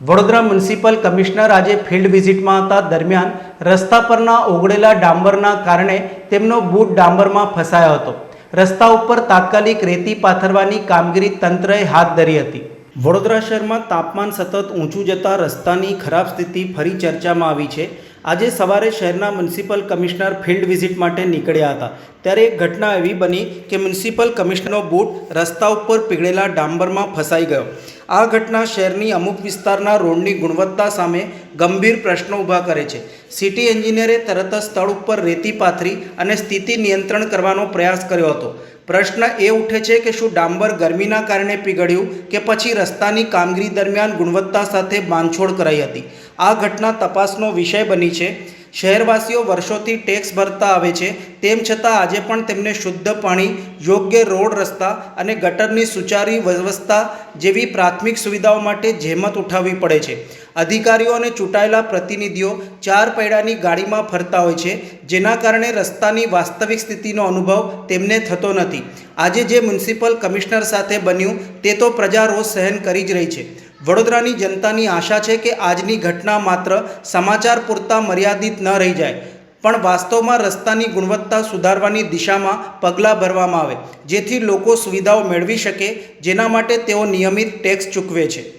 Vadodara municipal commissioner આજે field વિઝિટમાં હતા. દરમિયાન રસ્તા પરના ઓગળેલા ડાંબરના કારણે તેમનો બૂટ ડાંબરમાં ફસાયો હતો. રસ્તા ઉપર તાત્કાલિક રેતી પાથરવાની કામગીરી તંત્રએ હાથ ધરી હતી. વડોદરા શહેરમાં તાપમાન સતત ઊંચું જતા રસ્તાની ખરાબ સ્થિતિ ફરી ચર્ચામાં આવી છે. આજે સવારે શહેરના મ્યુનિસિપલ કમિશનર ફિલ્ડ વિઝિટ માટે નીકળ્યા હતા. ત્યારે એક ઘટના એવી બની કે મ્યુનિસિપલ કમિશનરનો બૂટ રસ્તા ઉપર પીગળેલા ડાંબરમાં ફસાઈ ગયો. આ ઘટના શહેરની અમુક વિસ્તારના રોડની ગુણવત્તા સામે ગંભીર પ્રશ્નો ઊભા કરે છે. સિટી એન્જિનિયરે તરત જ સ્થળ ઉપર રેતી પાથરી અને સ્થિતિ નિયંત્રણ કરવાનો પ્રયાસ કર્યો હતો. પ્રશ્ન એ ઉઠે છે કે શું ડાંબર ગરમીના કારણે પીગળ્યું કે પછી રસ્તાની કામગીરી દરમિયાન ગુણવત્તા સાથે બાંધછોડ કરાઈ હતી? આ ઘટના તપાસનો વિષય બની છે. શહેરવાસીઓ વર્ષોથી ટેક્સ ભરતા આવે છે. તેમ છતાં આજે પણ તેમને શુદ્ધ પાણી, યોગ્ય રોડ રસ્તા અને ગટરની સુચારી વ્યવસ્થા જેવી પ્રાથમિક સુવિધાઓ માટે જહેમત ઉઠાવવી પડે છે. અધિકારીઓ અને ચૂંટાયેલા પ્રતિનિધિઓ ચાર પૈડાની ગાડીમાં ફરતા હોય છે, જેના કારણે રસ્તાની વાસ્તવિક સ્થિતિનો અનુભવ તેમને થતો નથી. આજે જે મ્યુનિસિપલ કમિશનર સાથે બન્યું, તે તો પ્રજા રોષ સહન કરી જ રહી છે. વડોદરાની જનતાની આશા છે કે આજની ઘટના માત્ર સમાચાર પૂરતા મર્યાદિત ન રહી જાય, પણ વાસ્તવમાં રસ્તાની ગુણવત્તા સુધારવાની દિશામાં પગલાં ભરવામાં આવે, જેથી લોકો સુવિધાઓ મેળવી શકે, જેના માટે તેઓ નિયમિત ટેક્સ ચૂકવે છે.